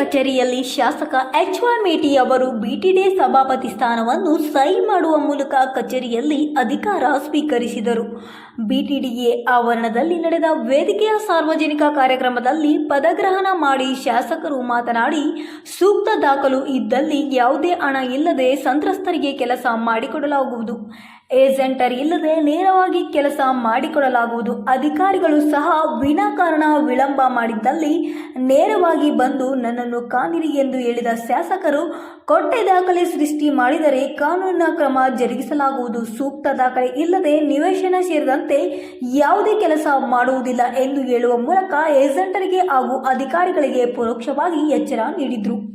ಕಚೇರಿಯಲ್ಲಿ ಶಾಸಕ H Y ಮೇಟಿ ಅವರು ಬಿಟಿಡಿ ಸಭಾಪತಿ ಸ್ಥಾನವನ್ನು ಸಹಿ ಮಾಡುವ ಮೂಲಕ ಕಚೇರಿಯಲ್ಲಿ ಅಧಿಕಾರ ಸ್ವೀಕರಿಸಿದರು. ಬಿಟಿಡಿಎ ಆವರಣದಲ್ಲಿ ನಡೆದ ವೇದಿಕೆಯ ಸಾರ್ವಜನಿಕ ಕಾರ್ಯಕ್ರಮದಲ್ಲಿ ಪದಗ್ರಹಣ ಮಾಡಿ ಶಾಸಕರು ಮಾತನಾಡಿ, ಸೂಕ್ತ ದಾಖಲು ಇದ್ದಲ್ಲಿ ಯಾವುದೇ ಹಣ ಇಲ್ಲದೆ ಸಂತ್ರಸ್ತರಿಗೆ ಕೆಲಸ ಮಾಡಿಕೊಡಲಾಗುವುದು. ಏಜೆಂಟರ್ ಇಲ್ಲದೆ ನೇರವಾಗಿ ಕೆಲಸ ಮಾಡಿಕೊಡಲಾಗುವುದು. ಅಧಿಕಾರಿಗಳು ಸಹ ವಿನಾಕಾರಣ ವಿಳಂಬ ಮಾಡಿದ್ದಲ್ಲಿ ನೇರವಾಗಿ ಬಂದು ನನ್ನನ್ನು ಕಾನಿರಿ ಎಂದು ಹೇಳಿದ ಶಾಸಕರು, ಕೊಟ್ಟೆ ದಾಖಲೆ ಸೃಷ್ಟಿ ಮಾಡಿದರೆ ಕಾನೂನಿನ ಕ್ರಮ ಜರುಗಿಸಲಾಗುವುದು. ಸೂಕ್ತ ದಾಖಲೆ ಇಲ್ಲದೆ ನಿವೇಶನ ಸೇರಿದಂತೆ ಯಾವುದೇ ಕೆಲಸ ಮಾಡುವುದಿಲ್ಲ ಎಂದು ಹೇಳುವ ಮೂಲಕ ಏಜೆಂಟರಿಗೆ ಹಾಗೂ ಅಧಿಕಾರಿಗಳಿಗೆ ಪರೋಕ್ಷವಾಗಿ ಎಚ್ಚರ ನೀಡಿದರು.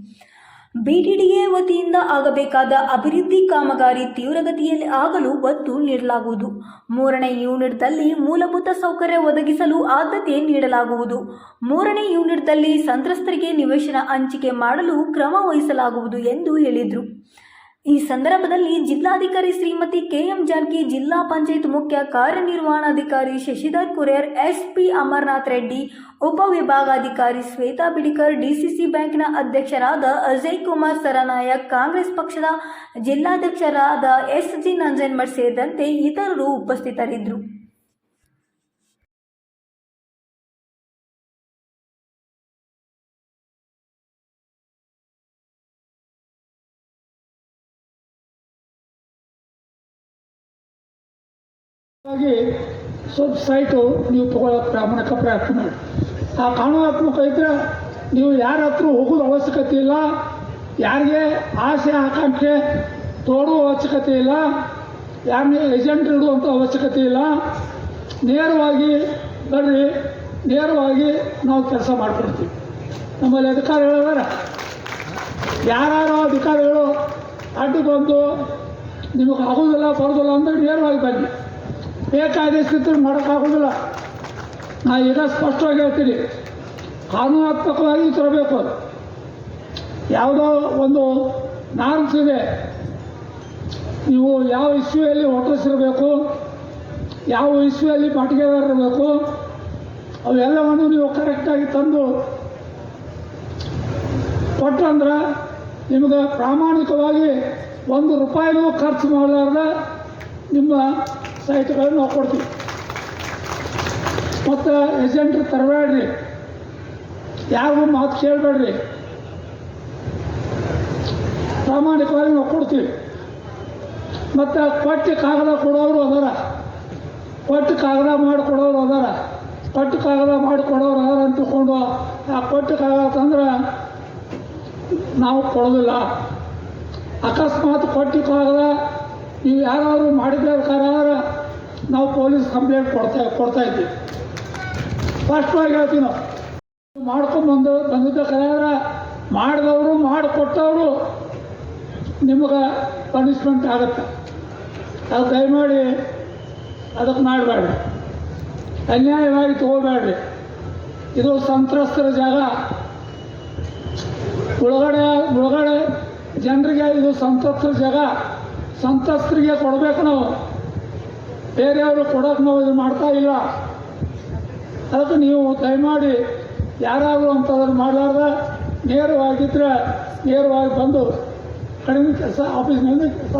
ಬಿಡಿಡಿಎ ವತಿಯಿಂದ ಆಗಬೇಕಾದ ಅಭಿವೃದ್ಧಿ ಕಾಮಗಾರಿ ತೀವ್ರಗತಿಯಲ್ಲಿ ಆಗಲು ಒತ್ತು ನೀಡಲಾಗುವುದು. ಮೂರನೇ ಯೂನಿಟ್ದಲ್ಲಿ ಮೂಲಭೂತ ಸೌಕರ್ಯ ಒದಗಿಸಲು ಆದ್ಯತೆ ನೀಡಲಾಗುವುದು. ಮೂರನೇ ಯೂನಿಟ್ದಲ್ಲಿ ಸಂತ್ರಸ್ತರಿಗೆ ನಿವೇಶನ ಹಂಚಿಕೆ ಮಾಡಲು ಕ್ರಮ ವಹಿಸಲಾಗುವುದು ಎಂದು ಹೇಳಿದರು. ಈ ಸಂದರ್ಭದಲ್ಲಿ ಜಿಲ್ಲಾಧಿಕಾರಿ ಶ್ರೀಮತಿ ಕೆಎಂ ಜಾನಕಿ, ಜಿಲ್ಲಾ ಪಂಚಾಯತ್ ಮುಖ್ಯ ಕಾರ್ಯನಿರ್ವಹಣಾಧಿಕಾರಿ ಶಶಿಧರ್ ಕುರೇರ್ ಎಸ್ಪಿ ಅಮರನಾಥ್ ರೆಡ್ಡಿ ಉಪವಿಭಾಗಾಧಿಕಾರಿ ಶ್ವೇತಾ ಬಿಡಿಕರ್, ಡಿಸಿಸಿ ಬ್ಯಾಂಕ್ನ ಅಧ್ಯಕ್ಷರಾದ ಅಜಯ್ ಕುಮಾರ್ ಸರನಾಯಕ್, ಕಾಂಗ್ರೆಸ್ ಪಕ್ಷದ ಜಿಲ್ಲಾಧ್ಯಕ್ಷರಾದ ಎಸ್ ಜಿ ನಂಜನ್ಮಠ್ ಸೇರಿದಂತೆ ಇತರರು ಉಪಸ್ಥಿತರಿದ್ದರು. ಹಾಗಾಗಿ ಸ್ವಲ್ಪ ಸೈಟು ನೀವು ತಗೊಳ್ಳೋಕೆ ಪ್ರಾಮಾಣಿಕ ಪ್ರಯತ್ನ ಮಾಡಿ ಆ ಕಾನೂನಾತ್ಮಕ ಇದ್ದರೆ ನೀವು ಯಾರ ಹತ್ರ ಹೋಗೋದು ಅವಶ್ಯಕತೆ ಇಲ್ಲ, ಯಾರಿಗೆ ಆಸೆ ಆಕಾಂಕ್ಷೆ ತೋಡುವ ಅವಶ್ಯಕತೆ ಇಲ್ಲ ಯಾರನ್ನ ಏಜೆಂಟ್ ಇಡುವಂಥ ಅವಶ್ಯಕತೆ ಇಲ್ಲ, ನೇರವಾಗಿ ಬರ್ರಿ, ನೇರವಾಗಿ ನಾವು ಕೆಲಸ ಮಾಡಿಕೊಡ್ತೀವಿ. ನಮ್ಮಲ್ಲಿ ಅಧಿಕಾರಿಗಳದಾರ ಯಾರು ಅಧಿಕಾರಿಗಳು ಅಡ್ಡು ಬಂದು ನಿಮಗೆ ಆಗೋದಿಲ್ಲ ಬರೋದಿಲ್ಲ ಅಂದರೆ ನೇರವಾಗಿ ಬನ್ನಿ ಬೇಕಾದೇಶಿದ್ರೆ ಮಾಡೋಕ್ಕಾಗೋದಿಲ್ಲ. ನಾ ಈಗ ಸ್ಪಷ್ಟವಾಗಿ ಹೇಳ್ತೀನಿ. ಕಾನೂನಾತ್ಮಕವಾಗಿ ತರಬೇಕು ಯಾವುದೋ ಒಂದು ನಾರ್ಮ್ಸ್ ಇದೆ ನೀವು ಯಾವ ಇಶ್ಯೂಯಲ್ಲಿ ಇರಬೇಕು ಯಾವ ಇಶ್ಯೂಯಲ್ಲಿ ಇರಬೇಕು, ಅವೆಲ್ಲವನ್ನು ನೀವು ಕರೆಕ್ಟಾಗಿ ತಂದು ಕೊಟ್ಟಂದ್ರೆ ನಿಮಗೆ ಪ್ರಾಮಾಣಿಕವಾಗಿ ಒಂದು ರೂಪಾಯಿನೂ ಖರ್ಚು ಮಾಡಲಾರ್ದ ನಿಮ್ಮ ಸೈಟ್ಗಳನ್ನು ನಾವು ಕೊಡ್ತೀವಿ. ಮತ್ತು ಏಜೆಂಟ್ರು ತರಬೇಡ್ರಿ. ಯಾರಿಗೂ ಮಾತು ಕೇಳಬೇಡ್ರಿ. ಪ್ರಾಮಾಣಿಕವಾಗಿ ನಾವು ಕೊಡ್ತೀವಿ. ಮತ್ತು ಕೊಟ್ಟು ಕಾಗದ ಕೊಡೋರು ಅದಾರ. ಕೊಟ್ಟು ಕಾಗದ ಮಾಡಿಕೊಡೋರು ಅದಾರ. ಕೊಟ್ಟು ಕಾಗದ ಮಾಡಿಕೊಡೋರು ಅದಾರ ಅಂತ ತಿಳ್ಕೊಂಡು ಆ ಕೊಟ್ಟು ಕಾಗದ ತಂದ್ರೆ ನಾವು ಕೊಡೋದಿಲ್ಲ. ಅಕಸ್ಮಾತ್ ಕೊಟ್ಟು ಕಾಗದ ನೀವು ಯಾರಾದರೂ ಮಾಡಿದ್ರೆ ನಾವು ಪೊಲೀಸ್ ಕಂಪ್ಲೇಂಟ್ ಕೊಡ್ತಾ ಕೊಡ್ತಾ ಇದ್ದೀವಿ. ಸ್ಪಷ್ಟವಾಗಿ ಹೇಳ್ತೀವಿ ನಾವು. ಮಾಡ್ಕೊಂಡ್ಬಂದು ಬಂದಿದ್ದ ಕರೆಯಾದ್ರೆ ಮಾಡಿದವರು, ಮಾಡಿಕೊಟ್ಟವರು ನಿಮಗೆ ಪನಿಷ್ಮೆಂಟ್ ಆಗುತ್ತೆ. ಅದು ದಯಮಾಡಿ ಅದಕ್ಕೆ ಮಾಡಬೇಡ್ರಿ ಅನ್ಯಾಯವಾಗಿ ತಗೋಬೇಡ್ರಿ ಇದು ಸಂತ್ರಸ್ತರ ಜಾಗ. ಒಳಗಡೆ ಒಳಗಡೆ ಜನರಿಗೆ ಇದು ಸಂತ್ರಸ್ತರ ಜಾಗ. ಸಂತ್ರಸ್ತರಿಗೆ ಕೊಡಬೇಕು ನಾವು. ಬೇರೆಯವರು ಕೊಡೋಕೆ ನಾವು ಇದು ಮಾಡ್ತಾ ಇಲ್ಲ. ಅದಕ್ಕೆ ನೀವು ದಯಮಾಡಿ ಯಾರಾದರೂ ಅಂಥದ್ದನ್ನು ಮಾಡಲಾರ್ದ ನೇರವಾಗಿದ್ದರೆ ನೇರವಾಗಿ ಬಂದು ಕಡಿಮೆ ಕೆಲಸ ಆಫೀಸ್ನಿಂದ ಕೆಲಸ